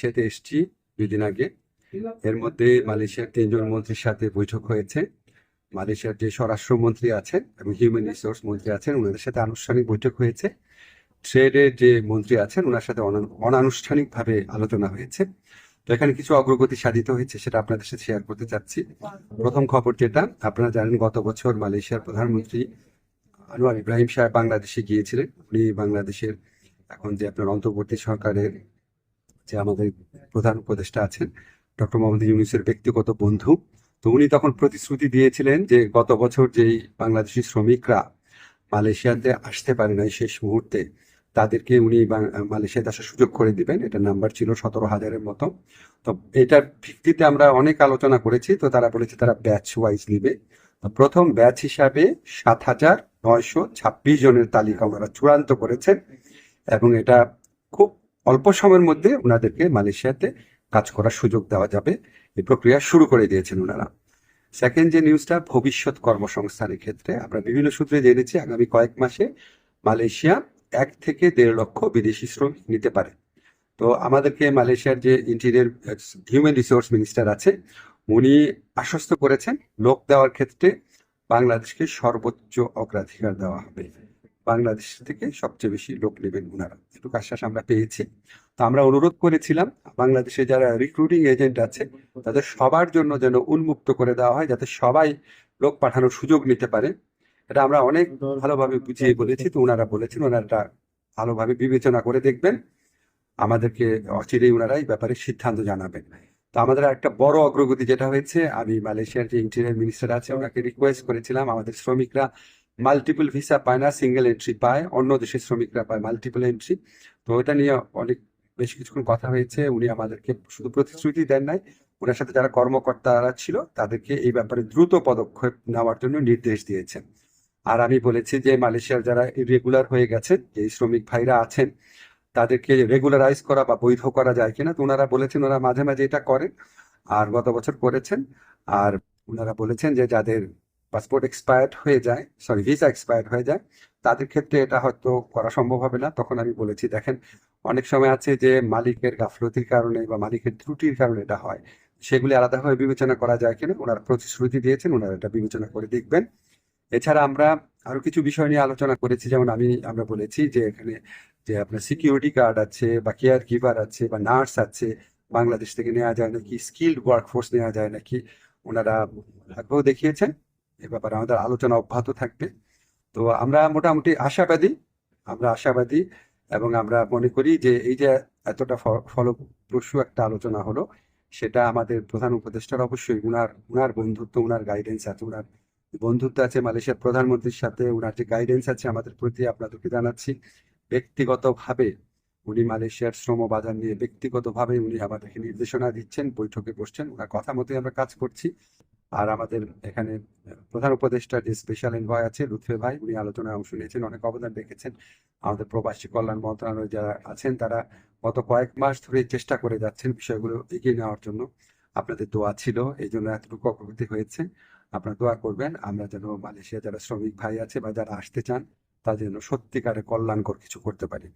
সাথে এসছি দুই দিন আগে। এর মধ্যে মালয়েশিয়ার তিনজন মন্ত্রীর সাথে বৈঠক হয়েছে। মালয়েশিয়ার যে স্বরাষ্ট্রমন্ত্রী আছেন এবং হিউম্যান রিসোর্স মন্ত্রী আছেন ওনাদের সাথে আনুষ্ঠানিক বৈঠক হয়েছে। ট্রেডের যে মন্ত্রী আছেন ওনার সাথে অনানুষ্ঠানিকভাবে আলোচনা হয়েছে। তো এখানে কিছু অগ্রগতি সাধিত হয়েছে সেটা আপনাদের সাথে শেয়ার করতে চাচ্ছি। প্রথম খবর যেটা, আপনারা জানেন গত বছর মালয়েশিয়ার প্রধানমন্ত্রী আনোয়ার ইব্রাহিম সাহেব বাংলাদেশে গিয়েছিলেন। উনি বাংলাদেশের এখন যে আপনার অন্তর্বর্তী সরকারের যে আমাদের প্রধান উপদেষ্টা আছেন, ডক্টর মোহাম্মদ ইউনুসের ব্যক্তিগত বন্ধু, তো উনি তখন প্রতিশ্রুতি দিয়েছিলেন যে গত বছর যেই বাংলাদেশি শ্রমিকরা মালয়েশিয়াতে আসতে পারে নাই শেষ মুহূর্তে, তাদেরকে উনি মালয়েশিয়াতে আসার সুযোগ করে দিবেন। এটা নাম্বার ছিল সতেরো হাজারের মতো। তো এটার ভিত্তিতে আমরা অনেক আলোচনা করেছি। তো তারা বলেছে তারা ব্যাচ ওয়াইজ নিবে। প্রথম ব্যাচ হিসাবে সাত হাজার নয়শো ছাব্বিশ জনের তালিকা ওনারা চূড়ান্ত করেছেন এবং এটা খুব অল্প সময়ের মধ্যে ওনাদেরকে মালয়েশিয়াতে কাজ করার সুযোগ দেওয়া যাবে। এই প্রক্রিয়া শুরু করে দিয়েছেন ওনারা সেকেন্ড যে নিউজটা ভবিষ্যৎ কর্মসংস্থানের ক্ষেত্রে আমরা বিভিন্ন সূত্রে জেনেছি, আগামী কয়েক মাসে মালয়েশিয়া এক থেকে দেড় লক্ষ বিদেশি শ্রমিক নিতে পারে। তো আমাদেরকে মালয়েশিয়ার যে ইন্টিরিয়ার হিউম্যান রিসোর্স মিনিস্টার আছে, উনি আশ্বস্ত করেছেন, লোক দেওয়ার ক্ষেত্রে বাংলাদেশকে সর্বোচ্চ অগ্রাধিকার দেওয়া হবে। বাংলাদেশ থেকে সবচেয়ে বেশি লোক নেবেন ওনারা। এটুকু আশ্বাস আমরা পেয়েছি। তো আমরা অনুরোধ করেছিলাম, বাংলাদেশে যারা রিক্রুটিং এজেন্ট আছে, তাদের সবার জন্য যেন উন্মুক্ত করে দেওয়া হয়, যাতে সবাই লোক পাঠানোর সুযোগ নিতে পারে। এটা আমরা অনেক ভালোভাবে বুঝিয়ে বলেছি, তো ওনারা বলেছেন ওনারা ভালোভাবে বিবেচনা করে দেখবেন। আমাদেরকে অচিরেই ওনারা এই ব্যাপারে সিদ্ধান্ত জানাবেন। তো আমাদের একটা বড় অগ্রগতি যেটা হয়েছে, আমি মালয়েশিয়ার যে ইন্টেরিয়ার মিনিস্টার আছে, ওনাকে রিকোয়েস্ট করেছিলাম, আমাদের শ্রমিকরা মাল্টিপল ভিসা পায় না সিঙ্গেল এন্ট্রি পায়, অন্য দেশের শ্রমিকরা পায় মাল্টিপল এন্ট্রি তো এটা নিয়ে অনেক, বেশ কিছুক্ষণ কথা হয়েছে। উনি আমাদেরকে শুধু প্রতিশ্রুতি দেন নাই। ওনার সাথে যারা কর্মকর্তারা ছিল, তাদেরকে এই ব্যাপারে দ্রুত পদক্ষেপ নেওয়ার জন্য নির্দেশ দিয়েছেন। আর আমি বলেছি যে, মালয়েশিয়ার যারা রেগুলার হয়ে গেছেন যে শ্রমিক ভাইরা আছেন, তাদেরকে রেগুলারাইজ করা বা বৈধ করা যায় কিনা, তো ওনারা বলেছেন ওনারা মাঝে মাঝে এটা করেন, আর গত বছর করেছেন। আর ওনারা বলেছেন যে, যাদের পাসপোর্ট এক্সপায়ার্ড হয়ে যায় সরি ভিসা এক্সপায়ার্ড হয়ে যায়, তাদের ক্ষেত্রে এটা হয়তো করা সম্ভব হবে না। তখন আমি বলেছি, দেখেন, অনেক সময় আছে যে মালিকের গাফলতির কারণে বা মালিকের ত্রুটির কারণে এটা হয়। সেগুলি আলাদাভাবে বিবেচনা করা যায় কিনা, ওনারা প্রতিশ্রুতি দিয়েছেন, ওনারা এটা বিবেচনা করে দেখবেন। এছাড়া আমরা আরও কিছু বিষয় নিয়ে আলোচনা করেছি, যেমন আমি, আমরা বলেছি যে এখানে যে আপনার সিকিউরিটি গার্ড আছে বা কেয়ার গিভার আছে বা নার্স আছে, বাংলাদেশ থেকে নেওয়া যায় নাকি স্কিল্ড ওয়ার্কফোর্স নেওয়া যায় নাকি, ওনারা আগ্রহ দেখিয়েছেন। এ ব্যাপারে আমাদের আলোচনা অব্যাহত থাকবে। তো আমরা মোটামুটি আশাবাদী, আমরা আশাবাদী এবং আমরা মনে করি যে এই যে এতটা ফলপ্রসূ একটা আলোচনা হলো, সেটা আমাদের প্রধান উপদেষ্টার অবশ্যই উনার উনার বন্ধুত্ব, উনার গাইডেন্স আছে, উনার বন্ধুত্ব আছে মালয়েশিয়ার প্রধানমন্ত্রীর সাথে, উনার যে গাইডেন্স আছে আমাদের প্রতি আপনাদেরকে জানাচ্ছি। ব্যক্তিগতভাবে উনি মালয়েশিয়ার শ্রম বাজার নিয়ে ব্যক্তিগতভাবে উনি আমাদেরকে নির্দেশনা দিচ্ছেন, বৈঠকে বসছেন ওনার কথা মতোই আমরা কাজ করছি। আর আমাদের এখানে প্রধান উপদেষ্টা যে স্পেশাল এনভয় আছে, লুৎফে ভাই, উনি আলোচনায় অংশ নিয়েছেন, অনেক অবদান রেখেছেন। আমাদের প্রবাসী কল্যাণ মন্ত্রণালয়ে যারা আছেন, তারা গত কয়েক মাস ধরে চেষ্টা করে যাচ্ছেন বিষয়গুলো এগিয়ে নেওয়ার জন্য। আপনাদের দোয়া ছিল, এই জন্য এতটুকু অগ্রগতি হয়েছে। আপনারা দোয়া করবেন, আমরা যেন মালয়েশিয়া যারা শ্রমিক ভাই আছে বা যারা আসতে চান, তাদের জন্য সত্যিকারে কল্যাণকর কিছু করতে পারি।